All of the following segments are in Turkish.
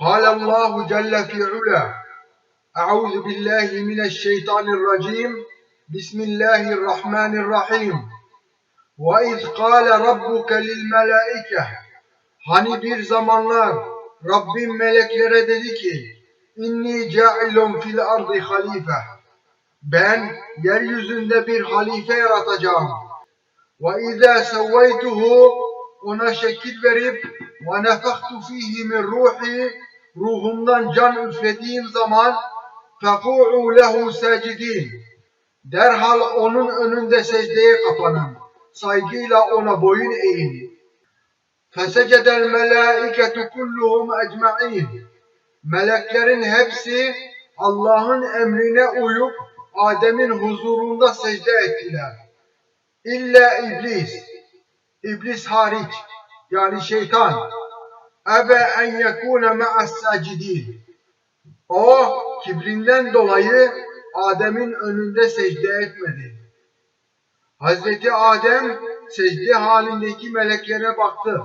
قال الله جل في علا أعوذ بالله من الشيطان الرجيم بسم الله الرحمن الرحيم وإذ قال ربك للملائكة Hani bir zamanlar Rabbim meleklere dedi ki İnni cailun fil ardı halife Ben yeryüzünde bir halife yaratacağım. Ve izâ sevveytuhu ona şekil verip nefektu fihi min ruhi ruhumdan can üflediğim zaman feku'u lehu sacidin derhal onun önünde secdeye kapanın. Saygıyla ona boyun eğin. fesecedel melâiketu kulluhum ecma'in meleklerin hepsi Allah'ın emrine uyup Adem'in huzurunda secde ettiler. İlla iblis, iblis hariç yani şeytan ebe en yekune ma'as sacidin o kibrinden dolayı Adem'in önünde secde etmedi. Hazreti Adem secde halindeki meleklere baktı.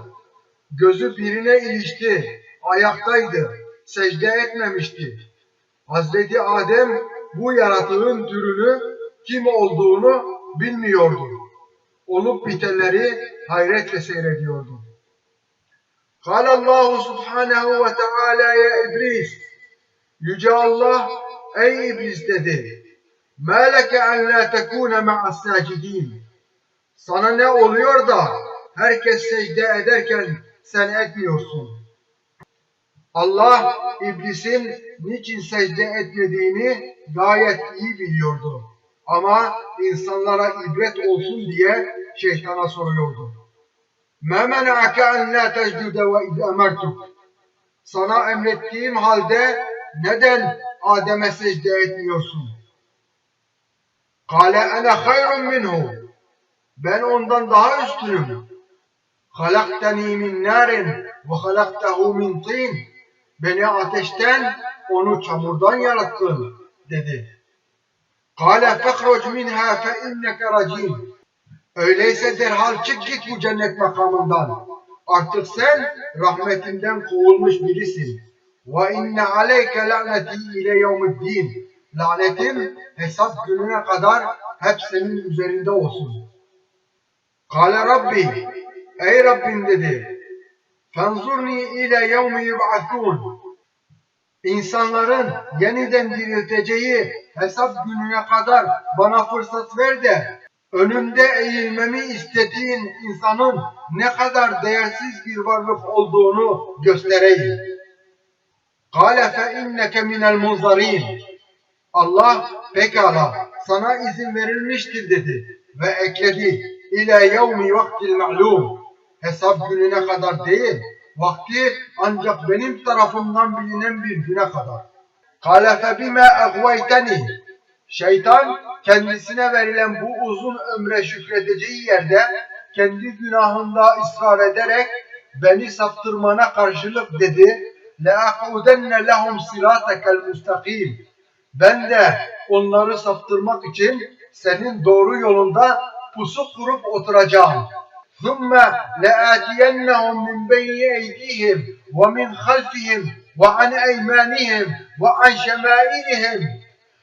Gözü birine ilişti. Ayaktaydı. Secde etmemişti. Hazreti Adem bu yaratığın türünü kim olduğunu bilmiyordu. Olup bitenleri hayretle seyrediyordu. قال الله سبحانه وتعالى ya İblis Yüce Allah ey iblis dedi. مَا لَكَ أَنْ لَا تَكُونَ مَعَ السَّاجِدِينَ Sana ne oluyor da herkes secde ederken sen etmiyorsun. Allah iblisin niçin secde etmediğini gayet iyi biliyordu. Ama insanlara ibret olsun diye şeytana soruyordu. مَا مَنَعَكَ أَنْ لَا تَسْجُدَ وَاِذْ أَمَرْتُكَ Sana emrettiğim halde neden Adem'e secde etmiyorsun? Kale ene hayrun minhu. Ben ondan daha üstünüm. Halaktani min narin ve halaktahu min tin. Beni ateşten, onu çamurdan yarattın dedi. Kale fehruc minha fe inneke racim. Öyleyse derhal çık git bu cennet makamından. Artık sen rahmetinden kovulmuş birisin. Ve inne aleyke la'neti ile yevmiddin. Lanetim hesap gününe kadar hep senin üzerinde olsun. Kale Rabbi, ey Rabbim dedi. Fenzurni ile yevmi yub'athun. İnsanların yeniden dirilteceği hesap gününe kadar bana fırsat ver de önümde eğilmemi istediğin insanın ne kadar değersiz bir varlık olduğunu göstereyim. Fe inneke minel munzarin. Allah pekala sana izin verilmiştir dedi ve ekledi ile yevmi vaktil ma'lum. Hesap gününe kadar değil, vakti ancak benim tarafımdan bilinen bir güne kadar. Fe bime egveyteni. Şeytan kendisine verilen bu uzun ömre şükredeceği yerde kendi günahında ısrar ederek beni saptırmana karşılık dedi. لَاَقْعُدَنَّ لَهُمْ صِرَاتَكَ الْمُسْتَقِيمِ Ben de onları saptırmak için senin doğru yolunda pusu kurup oturacağım. ثُمَّ لَآتِيَنَّهُمْ مِنْ بَيْنِ اَيْدِيهِمْ وَمِنْ خَلْفِهِمْ وَعَنْ اَيْمَانِهِمْ وَعَنْ شَمَائِلِهِمْ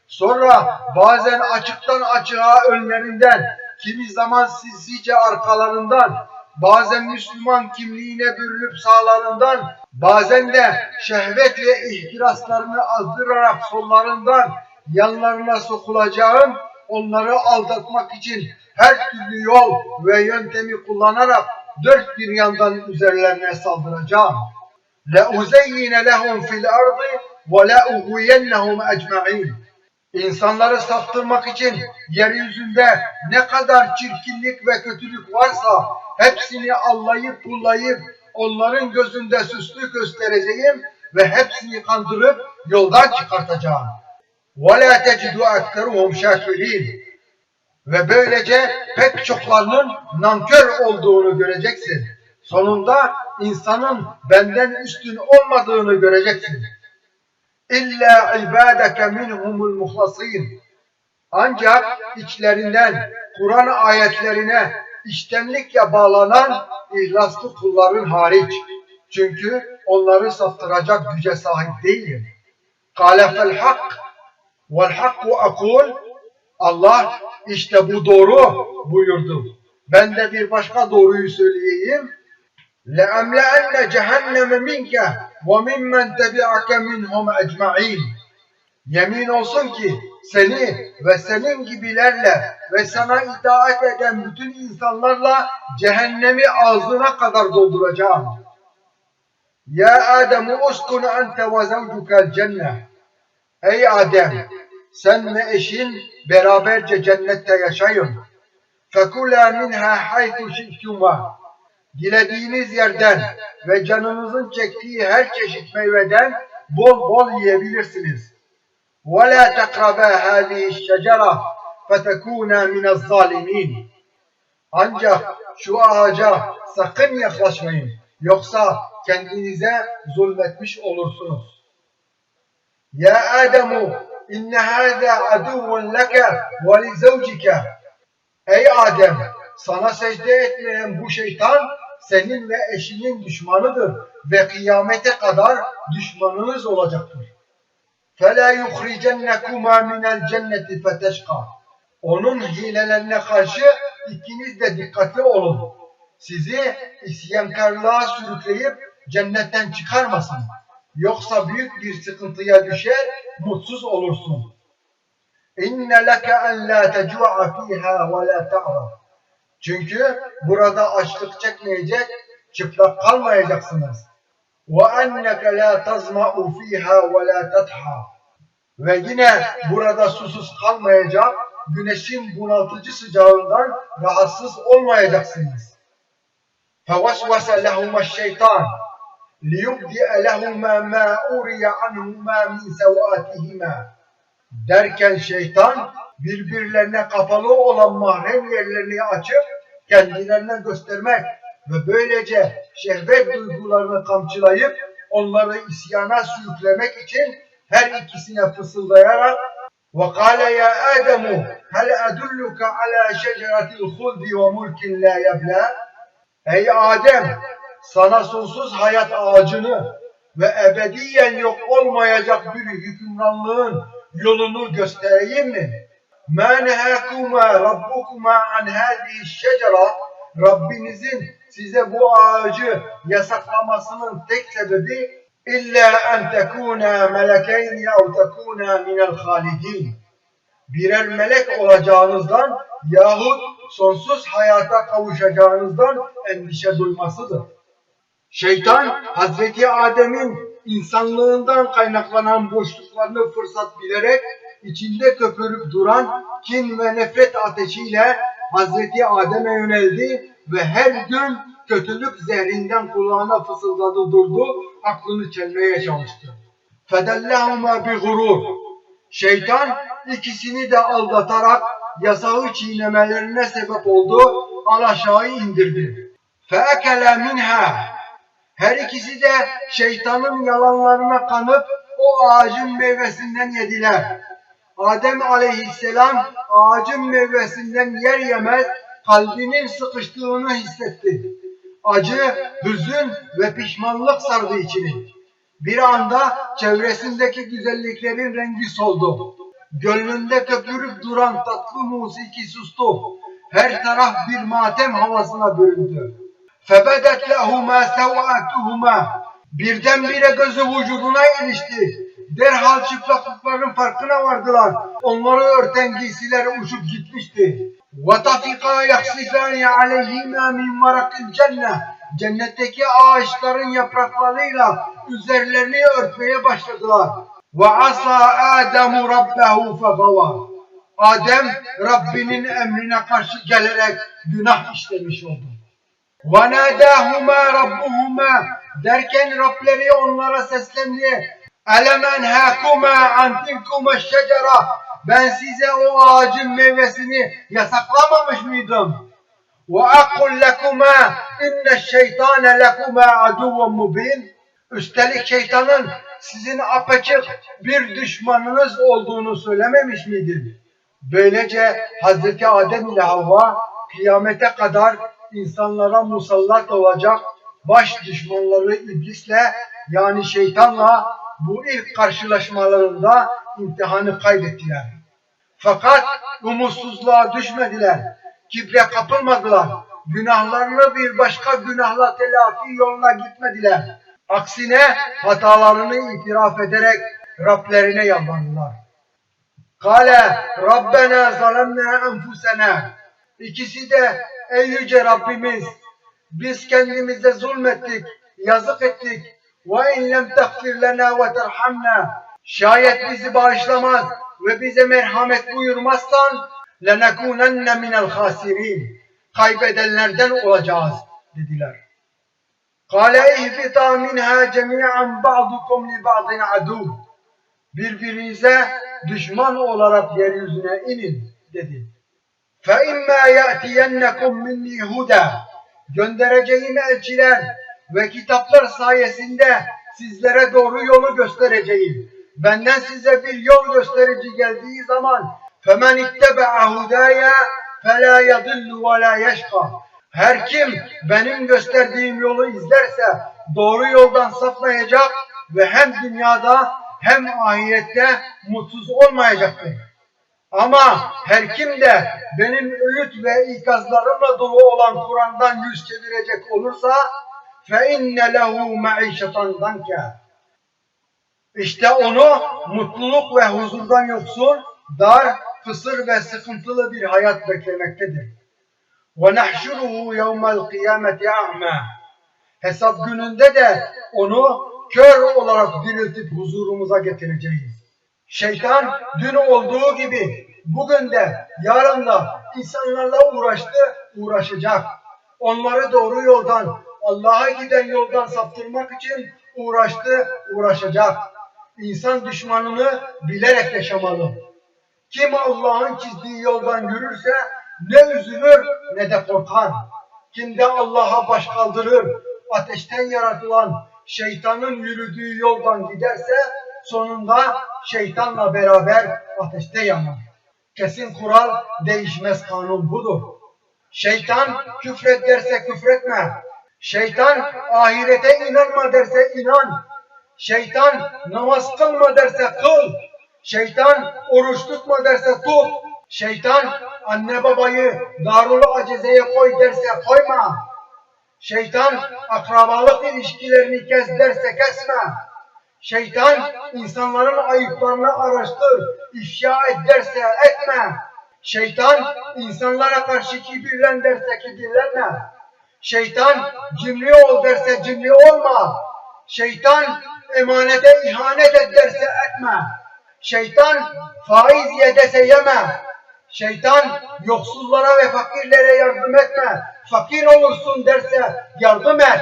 Sonra bazen açıktan açığa önlerinden, kimi zaman sinsice arkalarından, bazen Müslüman kimliğine bürünüp sağlarından, bazen de şehvet ve ihtiraslarını azdırarak sollarından yanlarına sokulacağım, onları aldatmak için her türlü yol ve yöntemi kullanarak dört bir yandan üzerlerine saldıracağım. لَاُزَيِّنَ لَهُمْ فِي الْأَرْضِ وَلَاُغُيَنَّهُمْ اَجْمَعِينَ İnsanları saptırmak için yeryüzünde ne kadar çirkinlik ve kötülük varsa hepsini allayıp pullayıp onların gözünde süslü göstereceğim ve hepsini kandırıp yoldan çıkartacağım. وَلَا تَجِدُ اَكْتَرُهُمْ شَاكِرِينَ Ve böylece pek çoklarının nankör olduğunu göreceksin. Sonunda insanın benden üstün olmadığını göreceksin. İlla ibadeke minhumul muhlasin. Ancak içlerinden Kur'an ayetlerine içtenlikle bağlanan ihlaslı kulların hariç. Çünkü onları saptıracak güce sahip değilim. Kâle fel hak vel hakku akul Allah işte bu doğru buyurdu. Ben de bir başka doğruyu söyleyeyim. لَاَمْلَأَنَّ جَهَنَّمَ مِنْكَ وَمِمَّنْ تَبِعَكَ مِنْهُمْ اَجْمَعِينَ Yemin olsun ki seni ve senin gibilerle ve sana itaat eden bütün insanlarla cehennemi ağzına kadar dolduracağım. Ya Adem uskun ente ve zevcukel cennet. Ey Adem sen ve eşin beraberce cennette yaşayın. Fekula minha haythu şi'tuma. Dilediğiniz yerden ve canınızın çektiği her çeşit meyveden bol bol yiyebilirsiniz. وَلَا تَقْرَبَا هَذِهِ الشَّجَرَةِ فَتَكُونَا مِنَ الظَّالِمِينَ Ancak şu ağaca sakın yaklaşmayın. Yoksa kendinize zulmetmiş olursunuz. Ya Ademu inne hâzâ aduvun leke ve li zevcike. Ey Adem sana secde etmeyen bu şeytan senin ve eşinin düşmanıdır ve kıyamete kadar düşmanınız olacaktır. فَلَا يُخْرِجَنَّكُمَا مِنَ الْجَنَّةِ فَتَشْقَى Onun hilelerine karşı ikiniz de dikkatli olun. Sizi isyankarlığa sürükleyip cennetten çıkarmasın. Yoksa büyük bir sıkıntıya düşer, mutsuz olursun. İnne leke en la tecu'a fiha ve la ta'ra. Çünkü burada açlık çekmeyecek, çıplak kalmayacaksınız. وَاَنَّكَ لَا تَزْمَعُ ف۪يهَا وَلَا تَضْحَى Ve yine burada susuz kalmayacak, güneşin bunaltıcı sıcağından rahatsız olmayacaksınız. فَوَسْوَسَ لَهُمَا الشَّيْطَانِ لِيُبْدِئَ لَهُمَا مَا اُرِيَ عَنْهُمَا مِنْ سَوَاتِهِمَا Derken şeytan birbirlerine kapalı olan mahrem yerlerini açıp kendilerine göstermek ve böylece şehvet duygularını kamçılayıp onları isyana sürüklemek için her ikisine fısıldayarak وَقَالَ يَا آدَمُ هَلْ أَدُلُّكَ عَلَى شَجَرَةِ الْخُلْدِ وَمُلْكٍ لَا يَبْلَى Ey Adem! Sana sonsuz hayat ağacını ve ebediyen yok olmayacak bir hükümranlığın yolunu göstereyim mi? مَا نَهَاكُمَا رَبُّكُمَا عَنْ هَذِهِ الشَّجَرَةِ Rabbinizin size bu ağacı yasaklamasının tek sebebi illa en tekuna melekeyni ev tekuna minel halidin. Birer melek olacağınızdan yahut sonsuz hayata kavuşacağınızdan endişe duymasıdır. Şeytan Hazreti Adem'in insanlığından kaynaklanan boşluklarını fırsat bilerek içinde köpürüp duran kin ve nefret ateşiyle Hazreti Adem'e yöneldi ve her gün kötülük zehrinden kulağına fısıldadı durdu, aklını çelmeye çalıştı. فَدَلَّهُمَا بِغُرُورٍ Şeytan ikisini de aldatarak yasağı çiğnemelerine sebep oldu, alaşağı indirdi. فَاَكَلَ minha Her ikisi de şeytanın yalanlarına kanıp o ağacın meyvesinden yediler. Adem aleyhisselam ağacın meyvesinden yer yemez kalbinin sıkıştığını hissetti. Acı, hüzün ve pişmanlık sardı içini. Bir anda çevresindeki güzelliklerin rengi soldu. Gönlünde köpürüp duran tatlı musiki sustu. Her taraf bir matem havasına büründü. فَبَدَتْ لَهُمَا سَوْعَتُهُمَا Birdenbire gözü vücuduna ilişti. Derhal çıplaklıkların farkına vardılar. Onları örten giysiler uçup gitmişti. وَتَفِقَا يَخْصِفَانِ عَلَيْهِمَا مِنْ وَرَقِ الْجَنَّةِ Cennetteki ağaçların yapraklarıyla üzerlerini örtmeye başladılar. وَعَصَى آدَمُ رَبَّهُ فَغَوَى Adem Rabbinin emrine karşı gelerek günah işlemiş oldu. وَنَادَاهُمَا رَبُّهُمَا Derken Rableri onlara seslendi. Elemen hakuma an tilkuma şecera. Ben size o ağacın meyvesini yasaklamamış mıydım? Ve akul lekuma inne şeytane lekuma aduvun mubin. Üstelik şeytanın sizin apaçık bir düşmanınız olduğunu söylememiş miydim? Böylece Hazreti Adem ile Havva kıyamete kadar insanlara musallat olacak baş düşmanları iblisle yani şeytanla bu ilk karşılaşmalarında imtihanı kaybettiler. Fakat umutsuzluğa düşmediler. Kibre kapılmadılar. Günahlarını bir başka günahla telafi yoluna gitmediler. Aksine hatalarını itiraf ederek Rablerine yalvardılar. Kale Rabbena zalemna enfusena. İkisi de ey yüce Rabbimiz biz kendimize zulmettik, yazık ettik. Ve in lem tekfir lena ve terhamna. Şayet bizi bağışlamaz ve bize merhamet buyurmazsan lenekunenne minel hasirin. Kaybedenlerden olacağız dediler. Kale ihbita minha cemi'an ba'dukum li ba'din adu. Birbirinize düşman olarak yeryüzüne inin dedi. Fe imma ya'tiyennekum minni huda. Göndereceğim elçiler ve kitaplar sayesinde sizlere doğru yolu göstereceğim. Benden size bir yol gösterici geldiği zaman فَمَنْ اتَّبَعَ هُدَايَا فَلَا يَضِلُّ وَلَا يَشْقَى Her kim benim gösterdiğim yolu izlerse doğru yoldan sapmayacak ve hem dünyada hem ahirette mutsuz olmayacaktır. Ama her kim de benim öğüt ve ikazlarımla dolu olan Kur'an'dan yüz çevirecek olursa فَاِنَّ لَهُ مَعِيشَةً ضَنْكَ İşte onu mutluluk ve huzurdan yoksun, dar, kısır ve sıkıntılı bir hayat beklemektedir. وَنَحْشُرُهُ يَوْمَ الْقِيَامَةِ اَعْمَى Hesap gününde de onu kör olarak diriltip huzurumuza getireceğiz. Şeytan dün olduğu gibi bugün de yarın da insanlarla uğraştı, uğraşacak. Onları doğru yoldan, Allah'a giden yoldan saptırmak için uğraştı, uğraşacak. İnsan düşmanını bilerek yaşamalı. Kim Allah'ın çizdiği yoldan yürürse ne üzülür ne de korkar. Kim de Allah'a baş kaldırır, ateşten yaratılan şeytanın yürüdüğü yoldan giderse sonunda şeytanla beraber ateşte yanar. Kesin kural değişmez kanun budur. Şeytan küfret derse küfretme. Şeytan ahirete inanma derse inan. Şeytan namaz kılma derse kıl. Şeytan oruç tutma derse tut. Şeytan anne babayı darul acizeye koy derse koyma. Şeytan akrabalık ilişkilerini kes derse kesme. Şeytan insanların ayıplarını araştır, ifşa et derse etme. Şeytan insanlara karşı kibirlen derse kibirlenme. Şeytan cimri ol derse cimri olma. Şeytan emanete ihanet et derse etme. Şeytan faiz ye dese yeme. Şeytan yoksullara ve fakirlere yardım etme. Fakir olursun derse yardım et.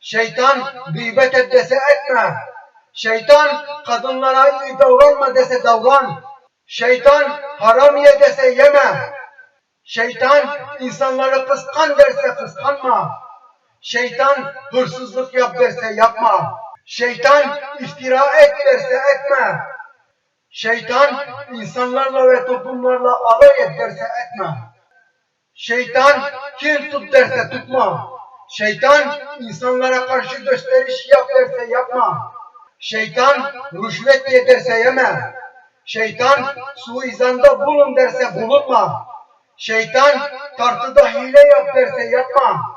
Şeytan gıybet et dese etme. Şeytan kadınlara iyi davranma dese davran. Şeytan haram ye dese yeme. Şeytan insanları kıskan derse kıskanma. Şeytan hırsızlık yap derse yapma. Şeytan iftira et derse etme. Şeytan insanlarla ve toplumlarla alay et derse etme. Şeytan kin tut derse tutma. Şeytan insanlara karşı gösteriş yap derse yapma. Şeytan rüşvet ye derse yeme. Şeytan suizanda bulun derse bulunma. Şeytan tartıda hile yap derse yapma.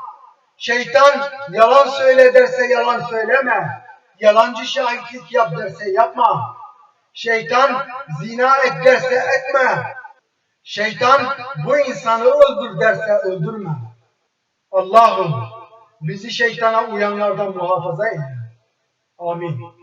Şeytan yalan söyle derse yalan söyleme. Yalancı şahitlik yap derse yapma. Şeytan zina et derse etme. Şeytan bu insanı öldür derse öldürme. Allah'ım bizi şeytana uyanlardan muhafaza eyle. Amin.